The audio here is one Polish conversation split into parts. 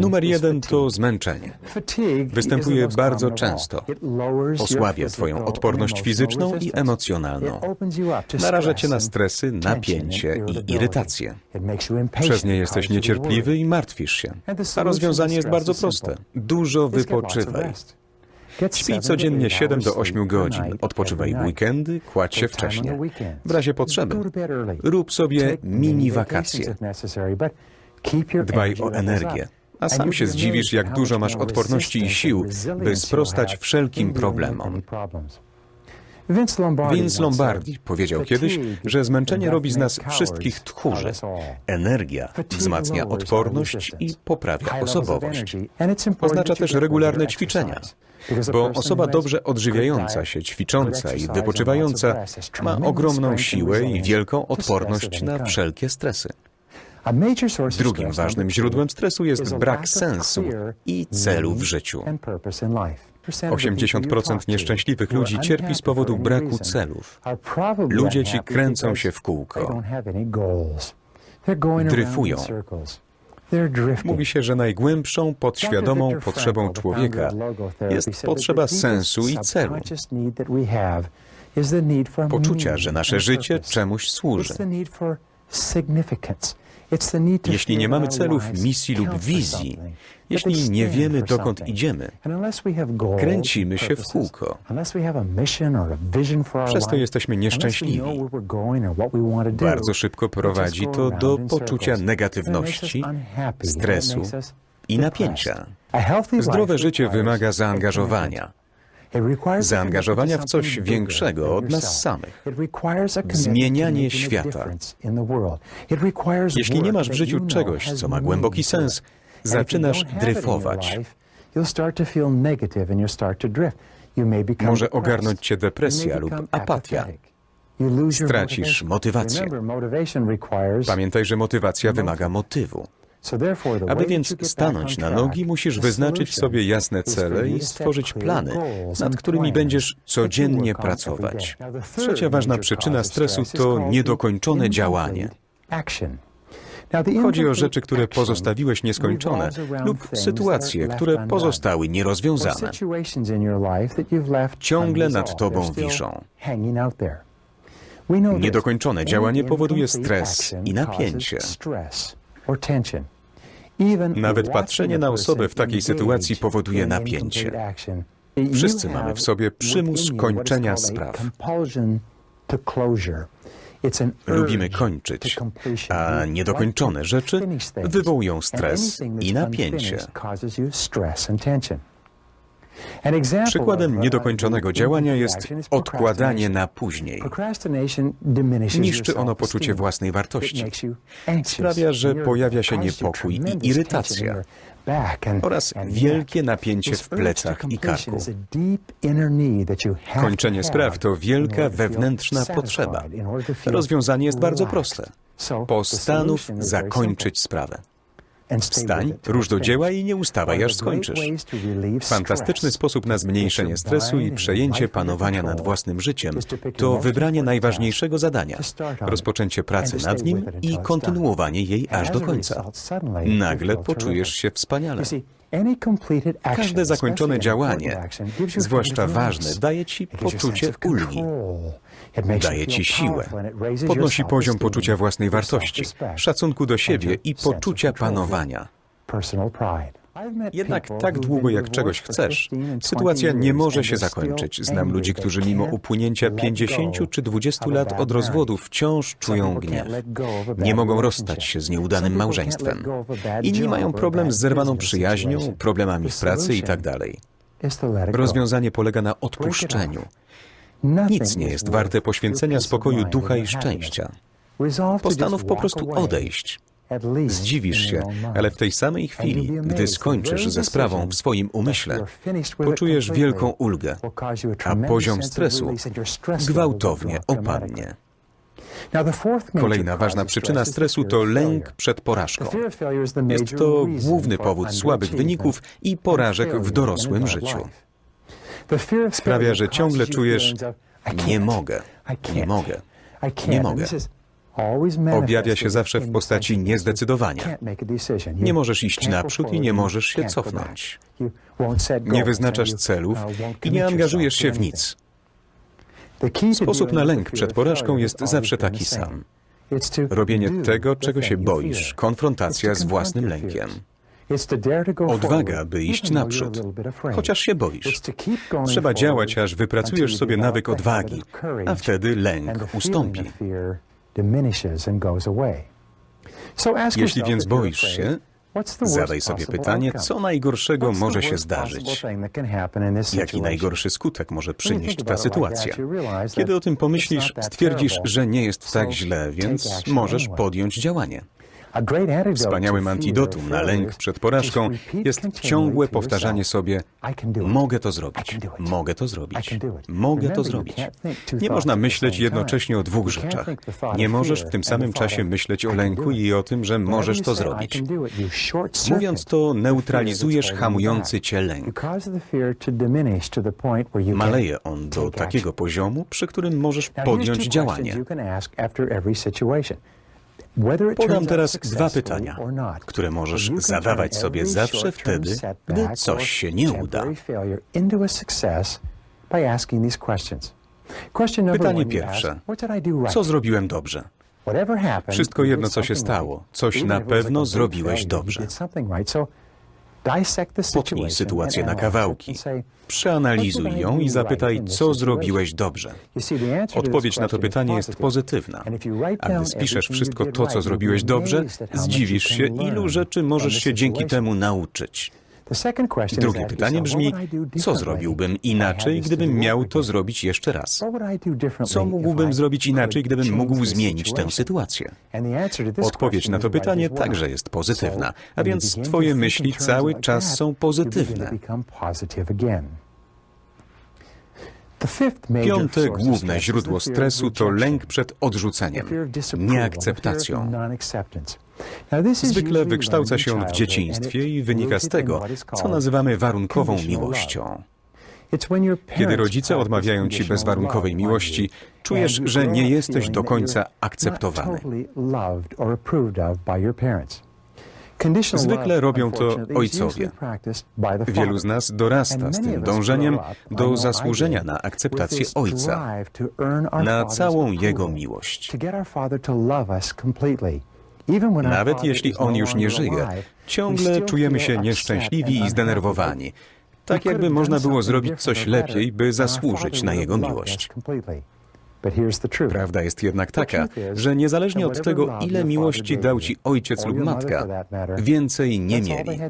Numer jeden to zmęczenie. Występuje bardzo często. Osłabia Twoją odporność fizyczną i emocjonalną. Naraża Cię na stresy, napięcie i irytację. Przez nie jesteś niecierpliwy i martwisz się. A rozwiązanie jest bardzo proste. Dużo wypoczywaj. Śpij codziennie 7 do 8 godzin, odpoczywaj w weekendy, kładź się wcześnie. W razie potrzeby rób sobie mini wakacje. Dbaj o energię. A sam się zdziwisz, jak dużo masz odporności i sił, by sprostać wszelkim problemom. Vince Lombardi powiedział kiedyś, że zmęczenie robi z nas wszystkich tchórzy. Energia wzmacnia odporność i poprawia osobowość. Oznacza też regularne ćwiczenia, bo osoba dobrze odżywiająca się, ćwicząca i wypoczywająca ma ogromną siłę i wielką odporność na wszelkie stresy. Drugim ważnym źródłem stresu jest brak sensu i celu w życiu. 80% nieszczęśliwych ludzi cierpi z powodu braku celów. Ludzie ci kręcą się w kółko. Dryfują. Mówi się, że najgłębszą, podświadomą potrzebą człowieka jest potrzeba sensu i celu. Poczucia, że nasze życie czemuś służy. Jeśli nie mamy celów, misji lub wizji, jeśli nie wiemy, dokąd idziemy, kręcimy się w kółko. Przez to jesteśmy nieszczęśliwi. Bardzo szybko prowadzi to do poczucia negatywności, stresu i napięcia. Zdrowe życie wymaga zaangażowania. Zaangażowania w coś większego od nas samych. Zmienianie świata. Jeśli nie masz w życiu czegoś, co ma głęboki sens, zaczynasz dryfować. Może ogarnąć cię depresja lub apatia. Stracisz motywację. Pamiętaj, że motywacja wymaga motywu. Aby więc stanąć na nogi, musisz wyznaczyć sobie jasne cele i stworzyć plany, nad którymi będziesz codziennie pracować. Trzecia ważna przyczyna stresu to niedokończone działanie. Chodzi o rzeczy, które pozostawiłeś nieskończone lub sytuacje, które pozostały nierozwiązane. Ciągle nad tobą wiszą. Niedokończone działanie powoduje stres i napięcie. Nawet patrzenie na osobę w takiej sytuacji powoduje napięcie. Wszyscy mamy w sobie przymus kończenia spraw. Lubimy kończyć, a niedokończone rzeczy wywołują stres i napięcie. Przykładem niedokończonego działania jest odkładanie na później. Niszczy ono poczucie własnej wartości. Sprawia, że pojawia się niepokój i irytacja oraz wielkie napięcie w plecach i karku. Kończenie spraw to wielka wewnętrzna potrzeba. Rozwiązanie jest bardzo proste. Postanów zakończyć sprawę. Wstań, rusz do dzieła i nie ustawaj, aż skończysz. Fantastyczny sposób na zmniejszenie stresu i przejęcie panowania nad własnym życiem. To wybranie najważniejszego zadania, rozpoczęcie pracy nad nim i kontynuowanie jej aż do końca. Nagle poczujesz się wspaniale. Każde zakończone działanie, zwłaszcza ważne, daje ci poczucie ulgi. Daje ci siłę. Podnosi poziom poczucia własnej wartości, szacunku do siebie i poczucia panowania. Jednak tak długo jak czegoś chcesz, sytuacja nie może się zakończyć. Znam ludzi, którzy mimo upłynięcia 50 czy 20 lat od rozwodu wciąż czują gniew. Nie mogą rozstać się z nieudanym małżeństwem. Inni mają problem z zerwaną przyjaźnią, problemami w pracy itd. Rozwiązanie polega na odpuszczeniu. Nic nie jest warte poświęcenia spokoju ducha i szczęścia. Postanów po prostu odejść. Zdziwisz się, ale w tej samej chwili, gdy skończysz ze sprawą w swoim umyśle, poczujesz wielką ulgę, a poziom stresu gwałtownie opadnie. Kolejna ważna przyczyna stresu to lęk przed porażką. Jest to główny powód słabych wyników i porażek w dorosłym życiu. Sprawia, że ciągle czujesz nie mogę, nie mogę, nie mogę. Objawia się zawsze w postaci niezdecydowania. Nie możesz iść naprzód i nie możesz się cofnąć. Nie wyznaczasz celów i nie angażujesz się w nic. Sposób na lęk przed porażką jest zawsze taki sam. Robienie tego, czego się boisz, konfrontacja z własnym lękiem. Odwaga, by iść naprzód, chociaż się boisz. Trzeba działać, aż wypracujesz sobie nawyk odwagi, a wtedy lęk ustąpi. Jeśli więc boisz się, zadaj sobie pytanie, co najgorszego może się zdarzyć. Jaki najgorszy skutek może przynieść ta sytuacja? Kiedy o tym pomyślisz, stwierdzisz, że nie jest tak źle, więc możesz podjąć działanie. Wspaniałym antidotum na lęk przed porażką jest ciągłe powtarzanie sobie: Mogę to zrobić, mogę to zrobić, mogę to zrobić. Nie można myśleć jednocześnie o dwóch rzeczach. Nie możesz w tym samym czasie myśleć o lęku i o tym, że możesz to zrobić. Mówiąc to, neutralizujesz hamujący cię lęk. Maleje on do takiego poziomu, przy którym możesz podjąć działanie. Podam teraz dwa pytania, które możesz zadawać sobie zawsze wtedy, gdy coś się nie uda. Pytanie pierwsze. Co zrobiłem dobrze? Wszystko jedno, co się stało, coś na pewno zrobiłeś dobrze. Potnij sytuację na kawałki. Przeanalizuj ją i zapytaj, co zrobiłeś dobrze. Odpowiedź na to pytanie jest pozytywna. A gdy spiszesz wszystko to, co zrobiłeś dobrze, zdziwisz się, ilu rzeczy możesz się dzięki temu nauczyć. Drugie pytanie brzmi, co zrobiłbym inaczej, gdybym miał to zrobić jeszcze raz? Co mógłbym zrobić inaczej, gdybym mógł zmienić tę sytuację? Odpowiedź na to pytanie także jest pozytywna, a więc Twoje myśli cały czas są pozytywne. Piąte główne źródło stresu to lęk przed odrzuceniem, nieakceptacją. Zwykle wykształca się on w dzieciństwie i wynika z tego, co nazywamy warunkową miłością. Kiedy rodzice odmawiają ci bezwarunkowej miłości, czujesz, że nie jesteś do końca akceptowany. Zwykle robią to ojcowie. Wielu z nas dorasta z tym dążeniem do zasłużenia na akceptację ojca, na całą jego miłość. Nawet jeśli on już nie żyje, ciągle czujemy się nieszczęśliwi i zdenerwowani. Tak jakby można było zrobić coś lepiej, by zasłużyć na jego miłość. Prawda jest jednak taka, że niezależnie od tego, ile miłości dał ci ojciec lub matka, więcej nie mieli.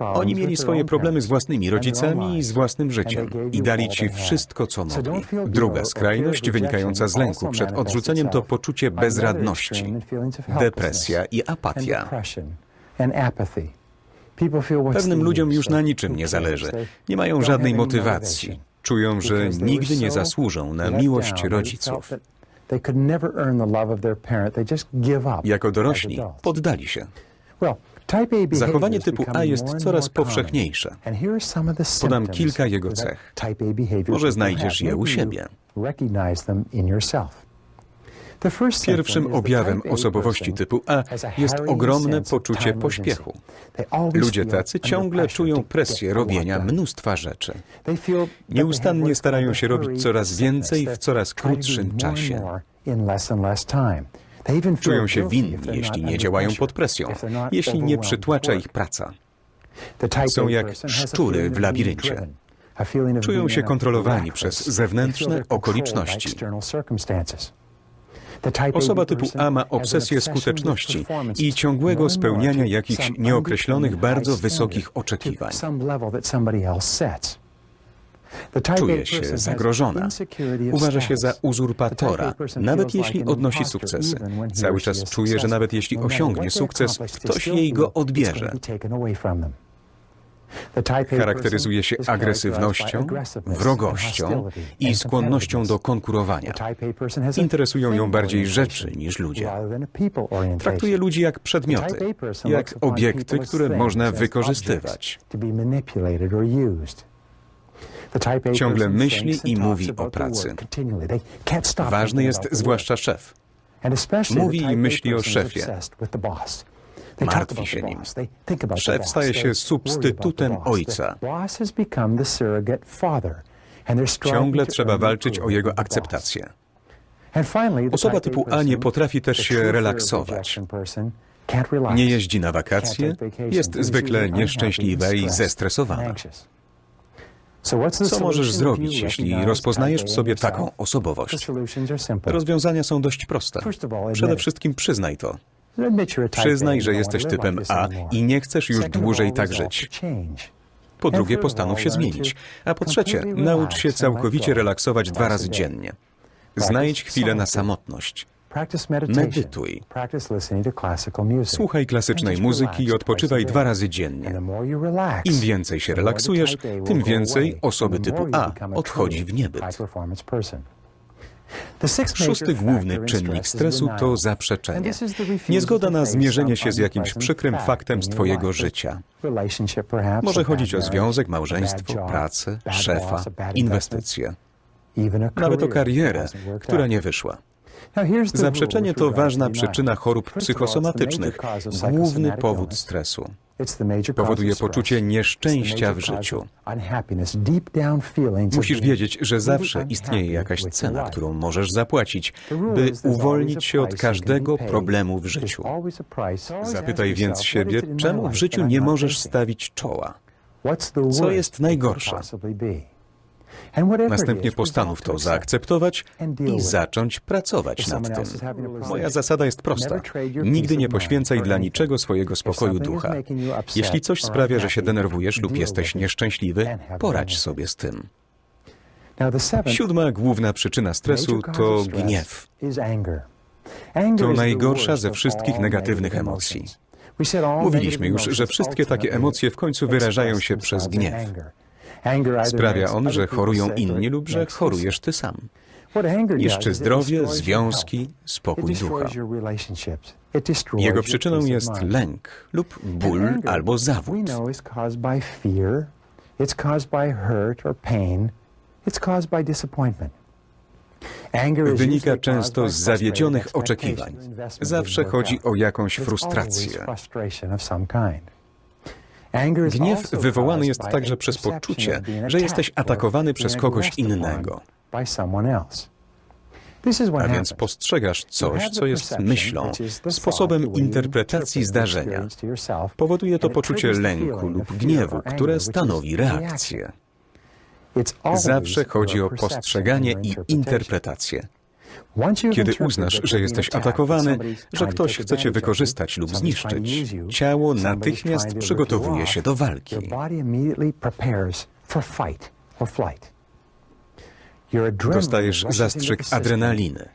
Oni mieli swoje problemy z własnymi rodzicami i z własnym życiem i dali ci wszystko, co mogli. Druga skrajność wynikająca z lęku przed odrzuceniem to poczucie bezradności, depresja i apatia. Pewnym ludziom już na niczym nie zależy. Nie mają żadnej motywacji. Czują, że nigdy nie zasłużą na miłość rodziców. Jako dorośli poddali się. Zachowanie typu A jest coraz powszechniejsze. Podam kilka jego cech. Może znajdziesz je u siebie. Pierwszym objawem osobowości typu A jest ogromne poczucie pośpiechu. Ludzie tacy ciągle czują presję robienia mnóstwa rzeczy. Nieustannie starają się robić coraz więcej w coraz krótszym czasie. Czują się winni, jeśli nie działają pod presją, jeśli nie przytłacza ich praca. Są jak szczury w labiryncie. Czują się kontrolowani przez zewnętrzne okoliczności. Osoba typu A ma obsesję skuteczności i ciągłego spełniania jakichś nieokreślonych, bardzo wysokich oczekiwań. Czuje się zagrożona. Uważa się za uzurpatora, nawet jeśli odnosi sukcesy. Cały czas czuje, że nawet jeśli osiągnie sukces, ktoś jej go odbierze. Charakteryzuje się agresywnością, wrogością i skłonnością do konkurowania. Interesują ją bardziej rzeczy niż ludzie. Traktuje ludzi jak przedmioty, jak obiekty, które można wykorzystywać. Ciągle myśli i mówi o pracy. Ważny jest zwłaszcza szef. Mówi i myśli o szefie. Martwi się nim. Szef staje się substytutem ojca. Ciągle trzeba walczyć o jego akceptację. Osoba typu A nie potrafi też się relaksować. Nie jeździ na wakacje, jest zwykle nieszczęśliwa i zestresowana. Co możesz zrobić, jeśli rozpoznajesz w sobie taką osobowość? Rozwiązania są dość proste. Przede wszystkim przyznaj to. Przyznaj, że jesteś typem A i nie chcesz już dłużej tak żyć. Po drugie, postanów się zmienić. A po trzecie, naucz się całkowicie relaksować dwa razy dziennie. Znajdź chwilę na samotność. Medytuj. Słuchaj klasycznej muzyki i odpoczywaj dwa razy dziennie. Im więcej się relaksujesz, tym więcej osoby typu A odchodzi w niebyt. Szósty główny czynnik stresu to zaprzeczenie. Niezgoda na zmierzenie się z jakimś przykrym faktem z Twojego życia. Może chodzić o związek, małżeństwo, pracę, szefa, inwestycje, nawet o karierę, która nie wyszła. Zaprzeczenie to ważna przyczyna chorób psychosomatycznych, główny powód stresu. Powoduje poczucie nieszczęścia w życiu. Musisz wiedzieć, że zawsze istnieje jakaś cena, którą możesz zapłacić, by uwolnić się od każdego problemu w życiu. Zapytaj więc siebie, czemu w życiu nie możesz stawić czoła? Co jest najgorsze? Następnie postanów to zaakceptować i zacząć pracować nad tym. Moja zasada jest prosta. Nigdy nie poświęcaj dla niczego swojego spokoju ducha. Jeśli coś sprawia, że się denerwujesz lub jesteś nieszczęśliwy, poradź sobie z tym. Siódma główna przyczyna stresu to gniew. To najgorsza ze wszystkich negatywnych emocji. Mówiliśmy już, że wszystkie takie emocje w końcu wyrażają się przez gniew. Sprawia on, że chorują inni lub że chorujesz ty sam. Niszczy zdrowie, związki, spokój ducha. Jego przyczyną jest lęk lub ból albo zawód. Wynika często z zawiedzionych oczekiwań. Zawsze chodzi o jakąś frustrację. Gniew wywołany jest także przez poczucie, że jesteś atakowany przez kogoś innego. A więc postrzegasz coś, co jest myślą, sposobem interpretacji zdarzenia. Powoduje to poczucie lęku lub gniewu, które stanowi reakcję. Zawsze chodzi o postrzeganie i interpretację. Kiedy uznasz, że jesteś atakowany, że ktoś chce cię wykorzystać lub zniszczyć, ciało natychmiast przygotowuje się do walki. Dostajesz zastrzyk adrenaliny.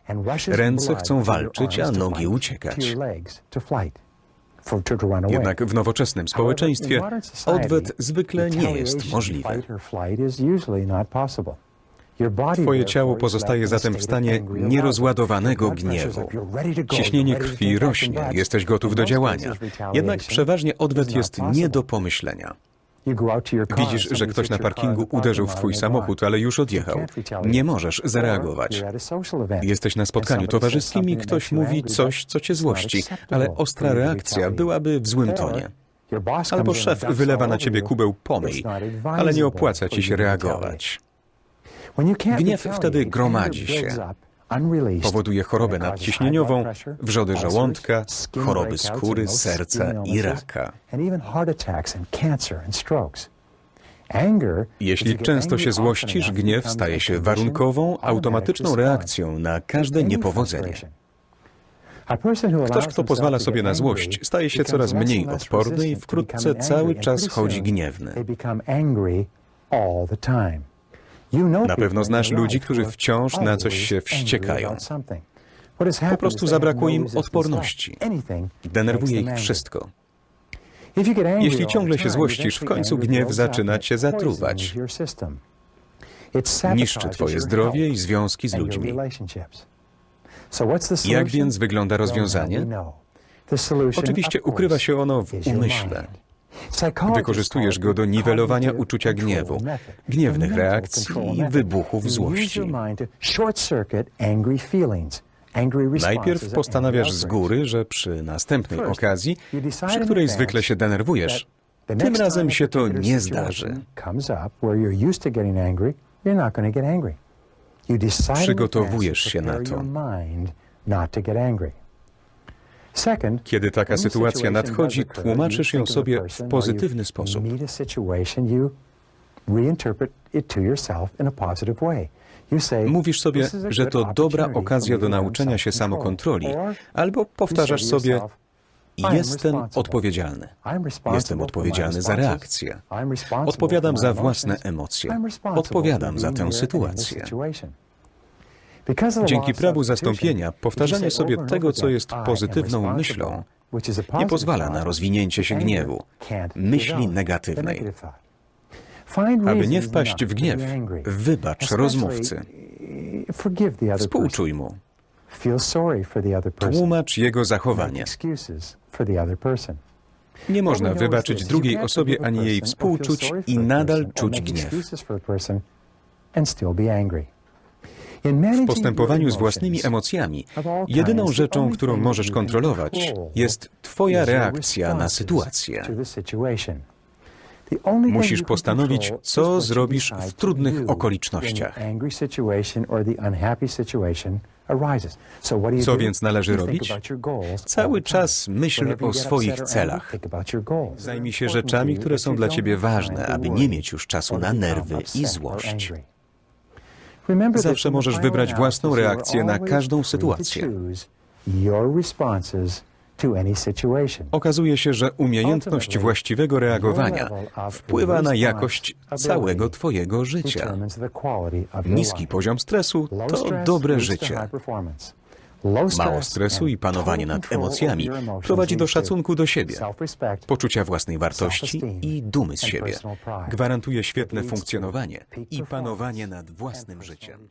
Ręce chcą walczyć, a nogi uciekać. Jednak w nowoczesnym społeczeństwie odwet zwykle nie jest możliwy. Twoje ciało pozostaje zatem w stanie nierozładowanego gniewu. Ciśnienie krwi rośnie, jesteś gotów do działania. Jednak przeważnie odwet jest nie do pomyślenia. Widzisz, że ktoś na parkingu uderzył w twój samochód, ale już odjechał. Nie możesz zareagować. Jesteś na spotkaniu. towarzyskim i ktoś mówi coś, co cię złości, ale ostra reakcja byłaby w złym tonie. Albo szef wylewa na ciebie kubeł pomyj, ale nie opłaca ci się reagować. Gniew wtedy gromadzi się. Powoduje chorobę nadciśnieniową, wrzody żołądka, choroby skóry, serca i raka. Jeśli często się złościsz, gniew staje się warunkową, automatyczną reakcją na każde niepowodzenie. Ktoś, kto pozwala sobie na złość, staje się coraz mniej odporny i wkrótce cały czas chodzi gniewny. Na pewno znasz ludzi, którzy wciąż na coś się wściekają. Po prostu zabrakło im odporności. Denerwuje ich wszystko. Jeśli ciągle się złościsz, w końcu gniew zaczyna cię zatruwać. Niszczy twoje zdrowie i związki z ludźmi. Jak więc wygląda rozwiązanie? Oczywiście ukrywa się ono w umyśle. Wykorzystujesz go do niwelowania uczucia gniewu, gniewnych reakcji i wybuchów złości. Najpierw postanawiasz z góry, że przy następnej okazji, przy której zwykle się denerwujesz, tym razem się to nie zdarzy. Przygotowujesz się na to. Kiedy taka sytuacja nadchodzi, tłumaczysz ją sobie w pozytywny sposób. Mówisz sobie, że to dobra okazja do nauczenia się samokontroli, albo powtarzasz sobie, jestem odpowiedzialny. Jestem odpowiedzialny za reakcję. Odpowiadam za własne emocje. Odpowiadam za tę sytuację. Dzięki prawu zastąpienia, powtarzanie sobie tego, co jest pozytywną myślą, nie pozwala na rozwinięcie się gniewu, myśli negatywnej. Aby nie wpaść w gniew, wybacz rozmówcy. Współczuj mu. Tłumacz jego zachowanie. Nie można wybaczyć drugiej osobie ani jej współczuć i nadal czuć gniew. W postępowaniu z własnymi emocjami, jedyną rzeczą, którą możesz kontrolować, jest Twoja reakcja na sytuację. Musisz postanowić, co zrobisz w trudnych okolicznościach. Co więc należy robić? Cały czas myśl o swoich celach. Zajmij się rzeczami, które są dla ciebie ważne, aby nie mieć już czasu na nerwy i złość. Zawsze możesz wybrać własną reakcję na każdą sytuację. Okazuje się, że umiejętność właściwego reagowania wpływa na jakość całego Twojego życia. Niski poziom stresu to dobre życie. Mało stresu i panowanie nad emocjami prowadzi do szacunku do siebie, poczucia własnej wartości i dumy z siebie. Gwarantuje świetne funkcjonowanie i panowanie nad własnym życiem.